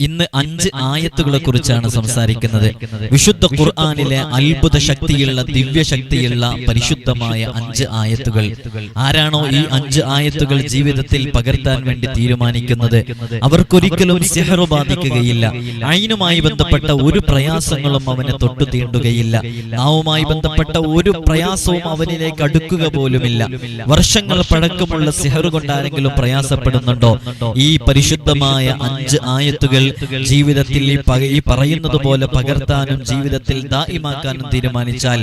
ഇന്ന് അഞ്ച് ആയത്തുകളെ കുറിച്ചാണ് സംസാരിക്കുന്നത്. വിശുദ്ധ ഖുർആാനിലെ അത്ഭുത ശക്തിയുള്ള ദിവ്യശക്തിയുള്ള പരിശുദ്ധമായ അഞ്ച് ആയത്തുകൾ. ആരാണോ ഈ അഞ്ച് ആയത്തുകൾ ജീവിതത്തിൽ പകർത്താൻ വേണ്ടി തീരുമാനിക്കുന്നത് അവർക്കൊരിക്കലും സിഹറു ബാധിക്കുകയില്ല. അയിനുമായി ബന്ധപ്പെട്ട ഒരു പ്രയാസങ്ങളും അവനെ തൊട്ടു തീണ്ടുകയില്ല. നാവുമായി ബന്ധപ്പെട്ട ഒരു പ്രയാസവും അവനിലേക്ക് അടുക്കുക പോലുമില്ല. വർഷങ്ങൾ പഴക്കമുള്ള സെഹറു കൊണ്ടാരെങ്കിലും പ്രയാസപ്പെടുന്നുണ്ടോ? ഈ പരിശുദ്ധമായ അഞ്ച് ആയത്തുകൾ ജീവിതത്തിൽ ഈ പറയുന്നത് പോലെ പകർത്താനും ജീവിതത്തിൽ ദായിമാക്കാനും തീരുമാനിച്ചാൽ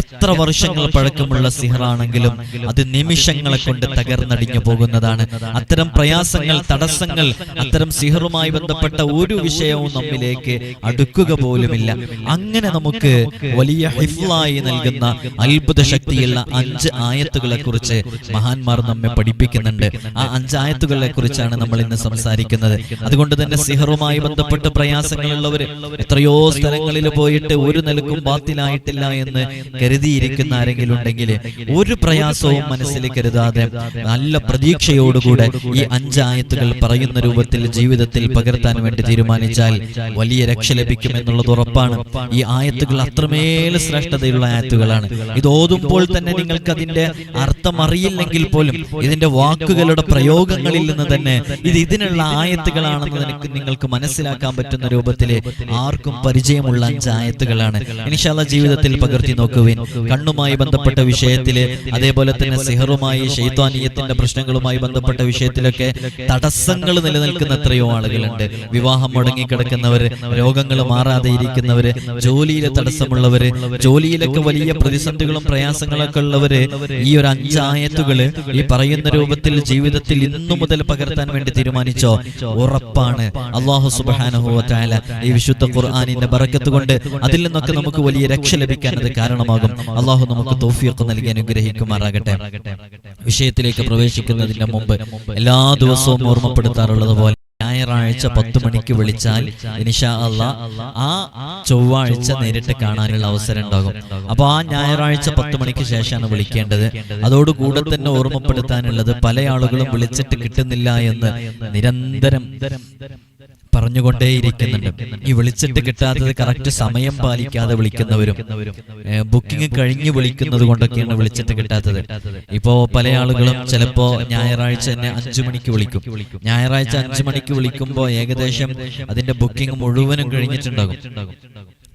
എത്ര വർഷങ്ങൾ പഴക്കമുള്ള സിഹറാണെങ്കിലും അത് നിമിഷങ്ങളെ കൊണ്ട് തകർന്നടിഞ്ഞു പോകുന്നതാണ്. അത്തരം പ്രയാസങ്ങൾ തടസ്സങ്ങൾ അത്തരം സിഹറുമായി ബന്ധപ്പെട്ട ഒരു വിഷയവും നമ്മിലേക്ക് അടുക്കുക പോലുമില്ല. അങ്ങനെ നമുക്ക് വലിയ ഹിഫ്ലായി നൽകുന്ന അത്ഭുത ശക്തിയുള്ള അഞ്ച് ആയത്തുകളെ കുറിച്ച് മഹാന്മാർ നമ്മെ പഠിപ്പിക്കുന്നുണ്ട്. ആ അഞ്ച് ആയത്തുകളെ കുറിച്ചാണ് നമ്മൾ ഇന്ന് സംസാരിക്കുന്നത്. അതുകൊണ്ട് തന്നെ സിഹറുമായി ബന്ധപ്പെട്ട് പ്രയാസങ്ങളുള്ളവര് എത്രയോ സ്ഥലങ്ങളിൽ പോയിട്ട് ഒരു നിലക്കും ബാത്തിലായിട്ടില്ല എന്ന് കരുതിയിരിക്കുന്ന ആരെങ്കിലും ഉണ്ടെങ്കിൽ ഒരു പ്രയാസവും മനസ്സിൽ കരുതാതെ നല്ല പ്രതീക്ഷയോടുകൂടെ ഈ അഞ്ചായത്തുകൾ പറയുന്ന രൂപത്തിൽ ജീവിതത്തിൽ പകർത്താൻ വേണ്ടി തീരുമാനിച്ചാൽ വലിയ രക്ഷ ലഭിക്കും എന്നുള്ളത് ഉറപ്പാണ്. ഈ ആയത്തുകൾ അത്രമേൽ ശ്രേഷ്ഠതയുള്ള ആയത്തുകളാണ്. ഇത് ഓതുമ്പോൾ തന്നെ നിങ്ങൾക്ക് അതിന്റെ അർത്ഥം അറിയില്ലെങ്കിൽ പോലും ഇതിന്റെ വാക്കുകളുടെ പ്രയോഗങ്ങളിൽ നിന്ന് തന്നെ ഇത് ഇതിനുള്ള ആയത്തുകളാണെന്ന് നിങ്ങൾക്ക് നിങ്ങൾക്ക് മനസ്സിലാക്കാൻ പറ്റുന്ന രൂപത്തിൽ ആർക്കും പരിചയമുള്ള അഞ്ചായത്തുകളാണ് ഇനിഷാല ജീവിതത്തിൽ പകർത്തി നോക്കുവിൻ. കണ്ണുമായി ബന്ധപ്പെട്ട വിഷയത്തിൽ അതേപോലെ തന്നെ സിഹറുമായി ശൈത്വാനീയത്തിന്റെ പ്രശ്നങ്ങളുമായി ബന്ധപ്പെട്ട വിഷയത്തിലൊക്കെ തടസ്സങ്ങൾ നിലനിൽക്കുന്ന എത്രയോ ആളുകളുണ്ട്. വിവാഹം മുടങ്ങിക്കിടക്കുന്നവര് രോഗങ്ങൾ മാറാതെ ഇരിക്കുന്നവര് ജോലിയിലെ തടസ്സമുള്ളവര് ജോലിയിലൊക്കെ വലിയ പ്രതിസന്ധികളും പ്രയാസങ്ങളൊക്കെ ഉള്ളവര് ഈ ഒരു അഞ്ചായത്തുകൾ ഈ പറയുന്ന രൂപത്തിൽ ജീവിതത്തിൽ ഇന്നു മുതൽ പകർത്താൻ വേണ്ടി തീരുമാനിച്ചോ? ഉറപ്പാണ്. അള്ളാഹു സുബാനുഭവത്തായ ഈ വിശുദ്ധ ഖുർആാനിന്റെ ബറക്കത്ത് കൊണ്ട് അതിൽ നിന്നൊക്കെ നമുക്ക് വലിയ രക്ഷ ലഭിക്കാൻ അത് കാരണമാകും. അള്ളാഹു നമുക്ക് തോഫിയൊക്കെ നൽകി അനുഗ്രഹിക്കുമാറാകട്ടെ. വിഷയത്തിലേക്ക് പ്രവേശിക്കുന്നതിന് മുമ്പ് എല്ലാ ദിവസവും ഓർമ്മപ്പെടുത്താറുള്ളത് പോലെ ഞായറാഴ്ച പത്ത് മണിക്ക് വിളിച്ചാൽ ഇനിഷാ അല്ല ആ ചൊവ്വാഴ്ച നേരിട്ട് കാണാനുള്ള അവസരം ഉണ്ടാകും. അപ്പൊ ആ ഞായറാഴ്ച പത്ത് മണിക്ക് ശേഷമാണ് വിളിക്കേണ്ടത്. അതോടുകൂടെ തന്നെ ഓർമ്മപ്പെടുത്താനുള്ളത് പല ആളുകളും വിളിച്ചിട്ട് കിട്ടുന്നില്ല എന്ന് നിരന്തരം പറഞ്ഞുകൊണ്ടേയിരിക്കുന്നുണ്ട്. ഈ വിളിച്ചിട്ട് കിട്ടാത്തത് കറക്റ്റ് സമയം പാലിക്കാതെ വിളിക്കുന്നവരും ബുക്കിംഗ് കഴിഞ്ഞ് വിളിക്കുന്നത് കൊണ്ടൊക്കെയാണ് വിളിച്ചിട്ട് കിട്ടാത്തത്. ഇപ്പോ പല ആളുകളും ചിലപ്പോ ഞായറാഴ്ച തന്നെ അഞ്ചു മണിക്ക് വിളിക്കും. ഞായറാഴ്ച അഞ്ചു മണിക്ക് വിളിക്കുമ്പോൾ ഏകദേശം അതിന്റെ ബുക്കിംഗ് മുഴുവനും കഴിഞ്ഞിട്ടുണ്ടാകും.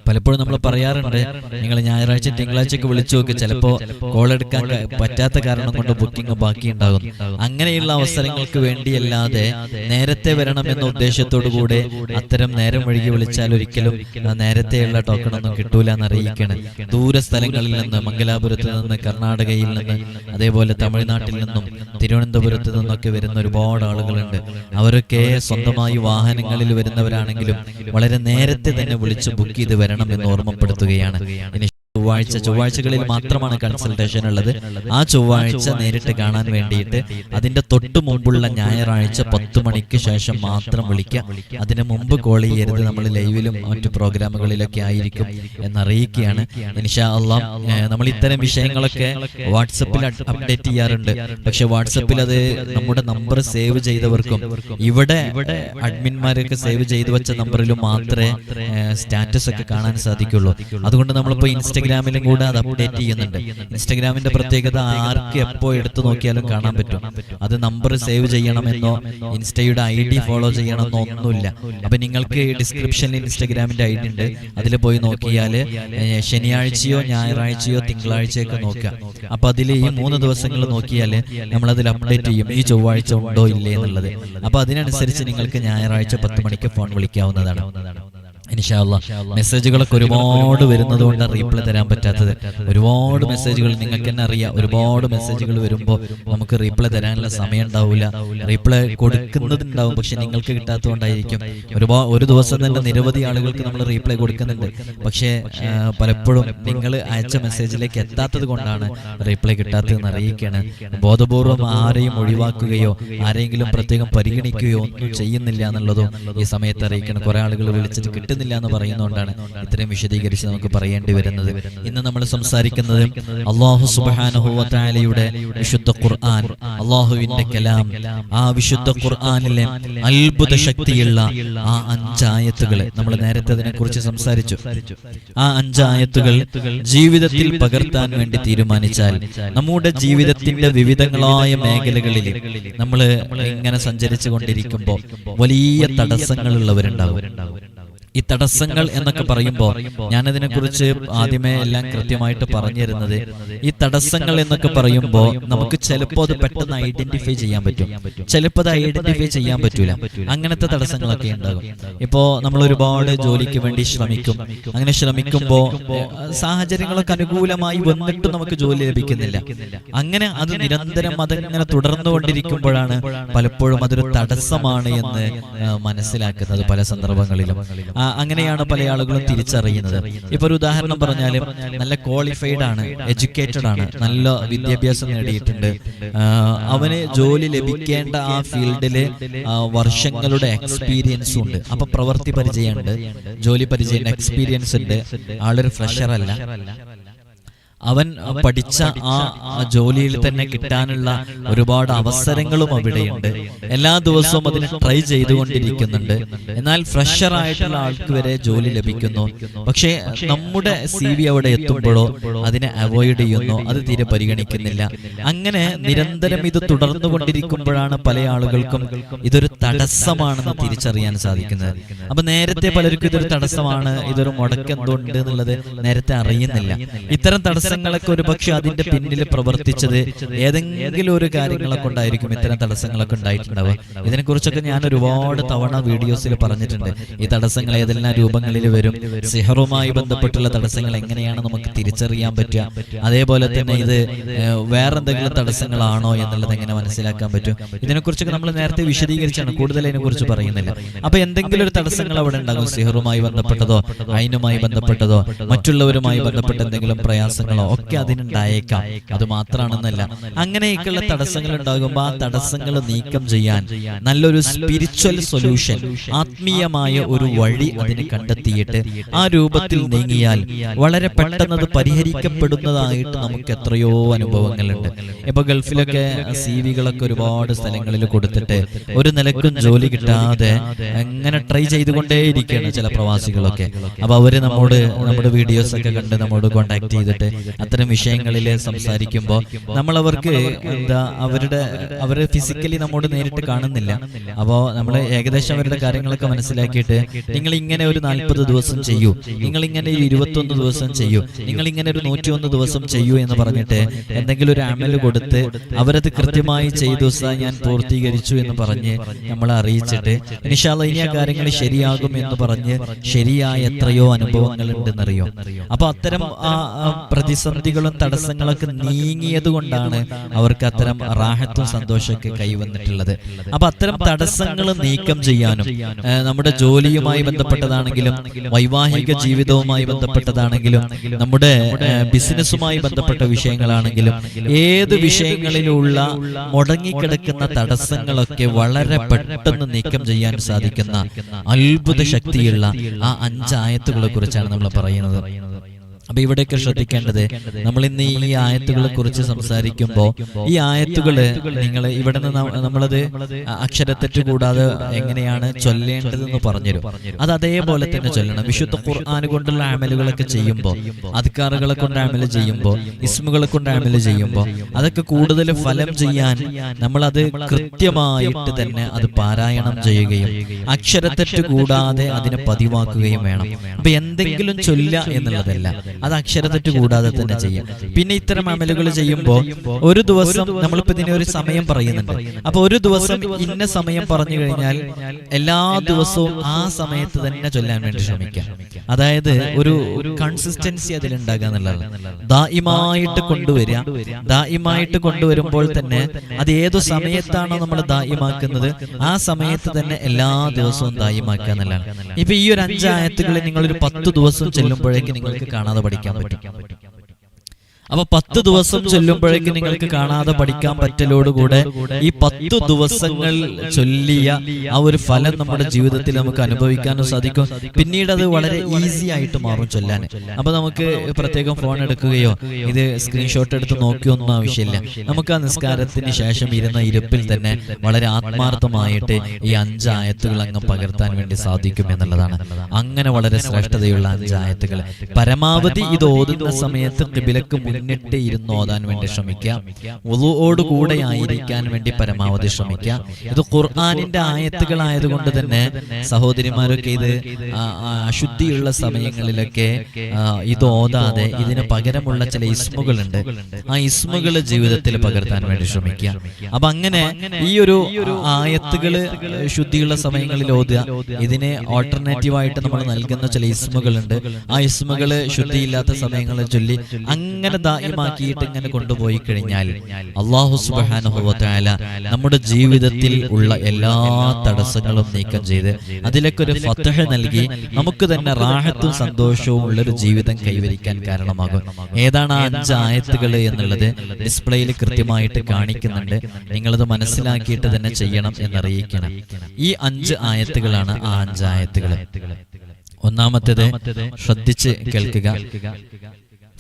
പലപ്പോഴും നമ്മൾ പറയാറുണ്ട് നിങ്ങൾ ഞായറാഴ്ച തിങ്കളാഴ്ചക്ക് വിളിച്ചു നോക്കി ചിലപ്പോ കോൾ എടുക്കാൻ പറ്റാത്ത കാരണം കൊണ്ട് ബുക്കിംഗ് ബാക്കി ഉണ്ടാകും അങ്ങനെയുള്ള അവസരങ്ങൾക്ക് വേണ്ടിയല്ലാതെ നേരത്തെ വരണം എന്ന ഉദ്ദേശത്തോടു കൂടെ അത്തരം നേരം വഴുകി വിളിച്ചാൽ ഒരിക്കലും നേരത്തെയുള്ള ടോക്കൺ ഒന്നും കിട്ടൂല എന്ന് അറിയിക്കണം ദൂര സ്ഥലങ്ങളിൽ നിന്ന് മംഗലാപുരത്ത് നിന്ന് കർണാടകയിൽ നിന്ന് അതേപോലെ തമിഴ്നാട്ടിൽ നിന്നും തിരുവനന്തപുരത്ത് നിന്നൊക്കെ വരുന്ന ഒരുപാട് ആളുകളുണ്ട്. അവരൊക്കെ സ്വന്തമായി വാഹനങ്ങളിൽ വരുന്നവരാണെങ്കിലും വളരെ നേരത്തെ തന്നെ വിളിച്ച് ബുക്ക് ചെയ്ത് വരണം എന്ന് ഓർമ്മപ്പെടുത്തുകയാണ്. ഇനി ചൊവ്വാഴ്ച ചൊവ്വാഴ്ചകളിൽ മാത്രമാണ് കൺസൾട്ടേഷൻ ഉള്ളത്. ആ ചൊവ്വാഴ്ച നേരിട്ട് കാണാൻ വേണ്ടിയിട്ട് അതിന്റെ തൊട്ട് മുമ്പുള്ള ഞായറാഴ്ച പത്ത് മണിക്ക് ശേഷം മാത്രം വിളിക്കാം അതിന് മുമ്പ് കോൾ ചെയ്യരുത്. നമ്മൾ ലൈവിലും മറ്റു പ്രോഗ്രാമുകളിലൊക്കെ ആയിരിക്കും എന്നറിയിക്കുകയാണ്. ഇൻഷാ അള്ളാ നമ്മൾ ഇത്തരം വിഷയങ്ങളൊക്കെ വാട്സപ്പിൽ അപ്ഡേറ്റ് ചെയ്യാറുണ്ട്. പക്ഷെ വാട്സപ്പിൽ അത് നമ്മുടെ നമ്പർ സേവ് ചെയ്തവർക്കും ഇവിടെ അഡ്മിന്മാരൊക്കെ സേവ് ചെയ്തു വെച്ച നമ്പറിലും മാത്രമേ സ്റ്റാറ്റസ് ഒക്കെ കാണാൻ സാധിക്കുള്ളൂ. അതുകൊണ്ട് നമ്മളിപ്പോ ഇൻസ്റ്റഗ്രാമിലും കൂടെ അത് അപ്ഡേറ്റ് ചെയ്യുന്നുണ്ട്. ഇൻസ്റ്റഗ്രാമിന്റെ പ്രത്യേകത ആർക്ക് എപ്പോ എടുത്തു നോക്കിയാലും കാണാൻ പറ്റും. അത് നമ്പർ സേവ് ചെയ്യണമെന്നോ ഇൻസ്റ്റയുടെ ഐ ഡി ഫോളോ ചെയ്യണമെന്നോ ഒന്നുമില്ല. അപ്പൊ നിങ്ങൾക്ക് ഡിസ്ക്രിപ്ഷനിൽ ഇൻസ്റ്റഗ്രാമിന്റെ ഐ ഡി ഉണ്ട്. അതിൽ പോയി നോക്കിയാൽ ശനിയാഴ്ചയോ ഞായറാഴ്ചയോ തിങ്കളാഴ്ചയൊക്കെ നോക്കുക. അപ്പൊ അതിൽ ഈ മൂന്ന് ദിവസങ്ങൾ നോക്കിയാൽ നമ്മൾ അതിൽ അപ്ഡേറ്റ് ചെയ്യും. ഈ ചൊവ്വാഴ്ച ഉണ്ടോ ഇല്ലേ എന്നുള്ളത്. അപ്പൊ അതിനനുസരിച്ച് നിങ്ങൾക്ക് ഞായറാഴ്ച പത്ത് മണിക്ക് ഫോൺ വിളിക്കാവുന്നതാണ്. ഇൻഷാല്ല മെസ്സേജുകളൊക്കെ ഒരുപാട് വരുന്നത് കൊണ്ട് റീപ്ലൈ തരാൻ പറ്റാത്തത്. ഒരുപാട് മെസ്സേജുകൾ നിങ്ങൾക്ക് തന്നെ അറിയാം. ഒരുപാട് മെസ്സേജുകൾ വരുമ്പോൾ നമുക്ക് റീപ്ലൈ തരാനുള്ള സമയം ഉണ്ടാവില്ല. റീപ്ലൈ കൊടുക്കുന്നതുണ്ടാവും പക്ഷെ നിങ്ങൾക്ക് കിട്ടാത്തതുകൊണ്ടായിരിക്കും. ഒരുപാട് ഒരു ദിവസം തന്നെ നിരവധി ആളുകൾക്ക് നമ്മൾ റീപ്ലൈ കൊടുക്കുന്നുണ്ട്. പക്ഷേ പലപ്പോഴും നിങ്ങൾ അയച്ച മെസ്സേജിലേക്ക് എത്താത്തത് കൊണ്ടാണ് റീപ്ലൈ കിട്ടാത്തതെന്ന് അറിയിക്കുകയാണ്. ബോധപൂർവം ആരെയും ഒഴിവാക്കുകയോ ആരെങ്കിലും പ്രത്യേകം പരിഗണിക്കുകയോ ഒന്നും ചെയ്യുന്നില്ല എന്നുള്ളതും ഈ സമയത്ത് അറിയിക്കണം കുറെ ആളുകൾ വിളിച്ചിട്ട് കിട്ടുന്നില്ല കിട്ടുന്നില്ല എന്ന് പറയുന്നതുകൊണ്ടാണ് ഇത്രയും വിശദീകരിച്ച് നമുക്ക് പറയേണ്ടി വരുന്നത്. ഇന്ന് നമ്മൾ സംസാരിക്കുന്നത് അള്ളാഹു സുബാനുഹുവത്താലയുടെ വിശുദ്ധ ഖുർആൻ അള്ളാഹുവിന്റെ കലാം ആ വിശുദ്ധ ഖുർആാനിലെ അത്ഭുത ശക്തിയുള്ള ആ അഞ്ചായത്തുകൾ നമ്മൾ നേരത്തെ അതിനെ കുറിച്ച് സംസാരിച്ചു. ആ അഞ്ചായത്തുകൾ ജീവിതത്തിൽ പകർത്താൻ വേണ്ടി തീരുമാനിച്ചാൽ നമ്മുടെ ജീവിതത്തിന്റെ വിവിധങ്ങളായ മേഖലകളിൽ നമ്മൾ ഇങ്ങനെ സഞ്ചരിച്ചു കൊണ്ടിരിക്കുമ്പോൾ വലിയ തടസ്സങ്ങളുള്ളവരുണ്ടാവും. ഈ തടസ്സങ്ങൾ എന്നൊക്കെ പറയുമ്പോൾ ഞാനതിനെ കുറിച്ച് ആദ്യമേ എല്ലാം കൃത്യമായിട്ട് പറഞ്ഞു തരുന്നത് ഈ തടസ്സങ്ങൾ എന്നൊക്കെ പറയുമ്പോൾ നമുക്ക് ചിലപ്പോൾ അത് പെട്ടെന്ന് ഐഡന്റിഫൈ ചെയ്യാൻ പറ്റും. ചിലപ്പോൾ അത് ഐഡന്റിഫൈ ചെയ്യാൻ പറ്റൂല. അങ്ങനത്തെ തടസ്സങ്ങളൊക്കെ ഉണ്ടാകും. ഇപ്പോൾ നമ്മൾ ഒരുപാട് ജോലിക്ക് വേണ്ടി ശ്രമിക്കും. അങ്ങനെ ശ്രമിക്കുമ്പോൾ സാഹചര്യങ്ങളൊക്കെ അനുകൂലമായി വന്നിട്ട് നമുക്ക് ജോലി ലഭിക്കുന്നില്ല. അങ്ങനെ അത് നിരന്തരം അതങ്ങനെ തുടർന്നുകൊണ്ടിരിക്കുമ്പോഴാണ് പലപ്പോഴും അതൊരു തടസ്സമാണ് എന്ന് മനസ്സിലാക്കുന്നത് പല സന്ദർഭങ്ങളിലും. ആ, അങ്ങനെയാണ് പല ആളുകളും തിരിച്ചറിയുന്നത്. ഇപ്പൊ ഒരു ഉദാഹരണം പറഞ്ഞാലും നല്ല ക്വാളിഫൈഡ് ആണ് എഡ്യൂക്കേറ്റഡ് ആണ് നല്ല വിദ്യാഭ്യാസം നേടിയിട്ടുണ്ട്. അവന് ജോലി ലഭിക്കേണ്ട ആ ഫീൽഡിൽ വർഷങ്ങളുടെ എക്സ്പീരിയൻസ് ഉണ്ട്. അപ്പൊ പ്രവൃത്തി പരിചയമുണ്ട്. ജോലി പരിചയം എക്സ്പീരിയൻസ് ഉണ്ട്. ആളൊരു ഫ്രഷർ അല്ല. അവൻ പഠിച്ച ആ ജോലിയിൽ തന്നെ കിട്ടാനുള്ള ഒരുപാട് അവസരങ്ങളും അവിടെയുണ്ട്. എല്ലാ ദിവസവും അതിന് ട്രൈ ചെയ്തുകൊണ്ടിരിക്കുന്നുണ്ട്. എന്നാൽ ഫ്രഷർ ആയിട്ടുള്ള ആൾക്ക് വരെ ജോലി ലഭിക്കുന്നു. പക്ഷേ നമ്മുടെ സി വി അവിടെ എത്തുമ്പോഴോ അതിനെ അവോയ്ഡ് ചെയ്യുന്നു. അത് തീരെ പരിഗണിക്കുന്നില്ല. അങ്ങനെ നിരന്തരം ഇത് തുടർന്നു കൊണ്ടിരിക്കുമ്പോഴാണ് പല ആളുകൾക്കും ഇതൊരു തടസ്സമാണെന്ന് തിരിച്ചറിയാൻ സാധിക്കുന്നത്. അപ്പൊ നേരത്തെ പലർക്കും ഇതൊരു തടസ്സമാണ്. ഇതൊരു മുടക്ക് എന്തുണ്ട് എന്നുള്ളത് നേരത്തെ അറിയുന്നില്ല. ഇത്തരം തടസ്സങ്ങളൊക്കെ ഒരു പക്ഷെ അതിന്റെ പിന്നിൽ പ്രവർത്തിച്ചത് ഏതെങ്കിലും ഒരു കാര്യങ്ങളൊക്കെ ഉണ്ടായിരിക്കും ഇത്തരം തടസ്സങ്ങളൊക്കെ ഉണ്ടായിട്ടുണ്ടാവുക. ഇതിനെക്കുറിച്ചൊക്കെ ഞാൻ ഒരുപാട് തവണ വീഡിയോസിൽ പറഞ്ഞിട്ടുണ്ട്. ഈ തടസ്സങ്ങൾ ഏതെല്ലാം രൂപങ്ങളിൽ വരും സിഹറുമായി ബന്ധപ്പെട്ടുള്ള തടസ്സങ്ങൾ എങ്ങനെയാണ് നമുക്ക് തിരിച്ചറിയാൻ പറ്റുക അതേപോലെ തന്നെ ഇത് വേറെ വേറെന്തെങ്കിലും തടസ്സങ്ങളാണോ എന്നുള്ളത് എങ്ങനെ മനസ്സിലാക്കാൻ പറ്റും? ഇതിനെക്കുറിച്ചൊക്കെ നമ്മൾ നേരത്തെ വിശദീകരിച്ചാണ് കൂടുതൽ അതിനെക്കുറിച്ച് പറയുന്നില്ല. അപ്പൊ എന്തെങ്കിലും ഒരു തടസ്സങ്ങൾ അവിടെ ഉണ്ടാകും സിഹറുമായി ബന്ധപ്പെട്ടതോ അയിനുമായി ബന്ധപ്പെട്ടതോ മറ്റുള്ളവരുമായി ബന്ധപ്പെട്ട എന്തെങ്കിലും പ്രയാസങ്ങളോ ഒക്കെ അതിനുണ്ടായേക്കാം. അത് മാത്രമാണെന്നല്ല. അങ്ങനെയൊക്കെയുള്ള തടസ്സങ്ങൾ ഉണ്ടാകുമ്പോൾ ആ തടസ്സങ്ങൾ നീക്കം ചെയ്യാൻ നല്ലൊരു സ്പിരിച്വൽ സൊല്യൂഷൻ ആത്മീയമായ ഒരു വഴി അതിന് കണ്ടെത്തിയിട്ട് ആ രൂപത്തിൽ നീങ്ങിയാൽ വളരെ പെട്ടെന്ന് അത് പരിഹരിക്കപ്പെടുന്നതായിട്ട് നമുക്ക് എത്രയോ അനുഭവങ്ങളുണ്ട്. ഇപ്പൊ ഗൾഫിലൊക്കെ സി വികളൊക്കെ ഒരുപാട് സ്ഥലങ്ങളിൽ കൊടുത്തിട്ട് ഒരു നിലക്കും ജോലി കിട്ടാതെ എങ്ങനെ ട്രൈ ചെയ്തുകൊണ്ടേയിരിക്കുകയാണ് ചില പ്രവാസികളൊക്കെ. അപ്പൊ അവർ നമ്മോട് നമ്മുടെ വീഡിയോസ് ഒക്കെ കണ്ട് നമ്മോട് കോണ്ടാക്ട് ചെയ്തിട്ട് അത്തരം വിഷയങ്ങളിൽ സംസാരിക്കുമ്പോൾ നമ്മൾ അവർക്ക് എന്താ അവരുടെ അവരെ ഫിസിക്കലി നമ്മോട് നേരിട്ട് കാണുന്നില്ല. അപ്പോൾ നമ്മൾ ഏകദേശം അവരുടെ കാര്യങ്ങളൊക്കെ മനസ്സിലാക്കിയിട്ട് നിങ്ങൾ ഇങ്ങനെ ഒരു നാൽപ്പത് ദിവസം ചെയ്യൂ. നിങ്ങൾ ഇങ്ങനെ ഒരു ഇരുപത്തൊന്ന് ദിവസം ചെയ്യൂ. നിങ്ങൾ ഇങ്ങനെ ഒരു നൂറ്റിയൊന്ന് ദിവസം ചെയ്യൂ എന്ന് പറഞ്ഞിട്ട് എന്തെങ്കിലും ഒരു അമൽ കൊടുത്ത് അവരത് കൃത്യമായി ചെയ്തു ദിവസം ഞാൻ പൂർത്തീകരിച്ചു എന്ന് പറഞ്ഞ് നമ്മളെ അറിയിച്ചിട്ട് നിഷാല ഇനി ആ കാര്യങ്ങൾ ശരിയാകും എന്ന് പറഞ്ഞ് ശരിയായ എത്രയോ അനുഭവങ്ങൾ ഉണ്ടെന്നറിയോ അപ്പൊ അത്തരം ആ ആ പ്രതിസന്ധികളും തടസ്സങ്ങളൊക്കെ നീങ്ങിയത് കൊണ്ടാണ് അവർക്ക് അത്തരം റാഹത്തും സന്തോഷമൊക്കെ കൈവന്നിട്ടുള്ളത്. അപ്പൊ അത്തരം തടസ്സങ്ങൾ നീക്കം ചെയ്യാനും നമ്മുടെ ജോലിയുമായി ബന്ധപ്പെട്ടതാണെങ്കിലും വൈവാഹിക ജീവിതവുമായി ബന്ധപ്പെട്ടതാണെങ്കിലും നമ്മുടെ ബിസിനസ്സുമായി ബന്ധപ്പെട്ട വിഷയങ്ങളാണെങ്കിലും ഏത് വിഷയങ്ങളിലുള്ള മുടങ്ങിക്കിടക്കുന്ന തടസ്സങ്ങളൊക്കെ വളരെ പെട്ടെന്ന് നീക്കം ചെയ്യാൻ സാധിക്കുന്ന അത്ഭുത ശക്തിയുള്ള ആ അഞ്ചായത്തുകളെ കുറിച്ചാണ് നമ്മൾ പറയുന്നത്. അപ്പൊ ഇവിടെയൊക്കെ ശ്രദ്ധിക്കേണ്ടത് നമ്മൾ ഇന്ന് ഈ ആയത്തുകളെ കുറിച്ച് സംസാരിക്കുമ്പോൾ ഈ ആയത്തുകൾ നിങ്ങൾ ഇവിടെ നിന്ന് നമ്മളത് അക്ഷരത്തെറ്റ് കൂടാതെ എങ്ങനെയാണ് ചൊല്ലേണ്ടതെന്ന് പറഞ്ഞുതരും. അത് അതേപോലെ തന്നെ ചൊല്ലണം. വിശുദ്ധ ഖുർആൻ കൊണ്ടുള്ള ആമലുകളൊക്കെ ചെയ്യുമ്പോൾ അധികാറുകളെ കൊണ്ട് ആമൽ ചെയ്യുമ്പോൾ ഇസ്മുകളെ കൊണ്ട് ആമൽ ചെയ്യുമ്പോൾ അതൊക്കെ കൂടുതൽ ഫലം ചെയ്യാൻ നമ്മൾ അത് കൃത്യമായിട്ട് തന്നെ അത് പാരായണം ചെയ്യുകയും അക്ഷരത്തെറ്റ് കൂടാതെ അതിനെ പതിവാക്കുകയും വേണം. അപ്പൊ എന്തെങ്കിലും ചൊല്ല എന്നുള്ളതല്ല. അത് അക്ഷരത്തെറ്റ് കൂടാതെ തന്നെ ചെയ്യാം. പിന്നെ ഇത്തരം അമലുകൾ ചെയ്യുമ്പോൾ ഒരു ദിവസം നമ്മളിപ്പോ ഇതിനെ ഒരു സമയം പറയുന്നുണ്ട്. അപ്പൊ ഒരു ദിവസം ഇന്ന സമയം പറഞ്ഞു കഴിഞ്ഞാൽ എല്ലാ ദിവസവും ആ സമയത്ത് തന്നെ ചൊല്ലാൻ വേണ്ടി ശ്രമിക്കാം. അതായത് ഒരു കൺസിസ്റ്റൻസി അതിലുണ്ടാകുക എന്നുള്ളതാണ്. ദായിമായിട്ട് കൊണ്ടുവരിക. ദായിമായിട്ട് കൊണ്ടുവരുമ്പോൾ തന്നെ അത് ഏതു സമയത്താണോ നമ്മൾ ദായിമാക്കുന്നത്. ആ സമയത്ത് തന്നെ എല്ലാ ദിവസവും ദായിമാക്കുക എന്നുള്ളതാണ്. ഇപ്പൊ ഈ ഒരു അഞ്ചായത്തുകളിൽ നിങ്ങൾ ഒരു പത്ത് ദിവസം ചെല്ലുമ്പോഴേക്ക് നിങ്ങൾക്ക് കാണാതെ പഠിക്കാൻ പറ്റും. അപ്പൊ പത്ത് ദിവസം ചൊല്ലുമ്പോഴേക്ക് നിങ്ങൾക്ക് കാണാതെ പഠിക്കാൻ പറ്റലോടുകൂടെ ഈ പത്തു ദിവസങ്ങൾ ചൊല്ലിയ ആ ഒരു ഫലം നമ്മുടെ ജീവിതത്തിൽ നമുക്ക് അനുഭവിക്കാനും സാധിക്കും. പിന്നീട് അത് വളരെ ഈസി ആയിട്ട് മാറും ചൊല്ലാൻ. അപ്പൊ നമുക്ക് പ്രത്യേകം ഫോൺ എടുക്കുകയോ ഇത് സ്ക്രീൻഷോട്ട് എടുത്ത് നോക്കിയോ ഒന്നും ആവശ്യമില്ല. നമുക്ക് ആ നിസ്കാരത്തിന് ശേഷം ഇരുന്ന ഇരുപ്പിൽ തന്നെ വളരെ ആത്മാർത്ഥമായിട്ട് ഈ അഞ്ചായത്തുകൾ അങ്ങ് പകർത്താൻ വേണ്ടി സാധിക്കും എന്നുള്ളതാണ്. അങ്ങനെ വളരെ ശ്രേഷ്ഠതയുള്ള അഞ്ചായത്തുകൾ പരമാവധി ഇത് ഓതുന്ന സമയത്ത് കിബിലക്ക് മുന്നിട്ട് ഇരുന്ന് ഓതാൻ വേണ്ടി ശ്രമിക്കുക. വുളുവോട് കൂടെ ആയിരിക്കാൻ വേണ്ടി പരമാവധി ശ്രമിക്കുക. ഇത് ഖുർആാനിന്റെ ആയത്തുകളായതുകൊണ്ട് തന്നെ സഹോദരിമാരൊക്കെ ഇത് അശുദ്ധിയുള്ള സമയങ്ങളിലൊക്കെ ഇത് ഓതാതെ ഇതിന് പകരമുള്ള ചില ഇസ്മുകളുണ്ട്. ആ ഇസ്മുകൾ ജീവിതത്തിൽ പകർത്താൻ വേണ്ടി ശ്രമിക്കുക. അപ്പൊ അങ്ങനെ ഈ ഒരു ആയത്തുകൾ ശുദ്ധിയുള്ള സമയങ്ങളിൽ ഓതുക. ഇതിനെ ഓൾട്ടർനേറ്റീവ് ആയിട്ട് നമ്മൾ നൽകുന്ന ചില ഇസ്മുകളുണ്ട്. ആ ഇസ്മുകൾ ശുദ്ധിയില്ലാത്ത സമയങ്ങളെ ചൊല്ലി അങ്ങനെ ദായമാക്കിയിട്ട് ഇങ്ങനെ കൊണ്ടുപോയി കഴിഞ്ഞാൽ അള്ളാഹു സുബാനുഭവത്തായാല നമ്മുടെ ജീവിതത്തിൽ ഉള്ള എല്ലാ തടസ്സങ്ങളും നീക്കം ചെയ്ത് അതിലൊക്കെ ഒരു ഫത്തഹ നൽകി നമുക്ക് തന്നെ റാഹത്തും സന്തോഷവും ഉള്ളൊരു ജീവിതം കൈവരിക്കാൻ കാരണമാകും. ഏതാണ് ആ അഞ്ച് ആയത്തുകൾ എന്നുള്ളത്? ഡിസ്പ്ലേയിൽ കൃത്യമായിട്ട് കാണിക്കുന്നുണ്ട്. നിങ്ങളത് മനസ്സിലാക്കിയിട്ട് തന്നെ ചെയ്യണം എന്നറിയിക്കണം. ഈ അഞ്ച് ആയത്തുകളാണ് ആ അഞ്ച് ആയത്തുകൾ ഒന്നാമത്തേത് ശ്രദ്ധിച്ച് കേൾക്കുക.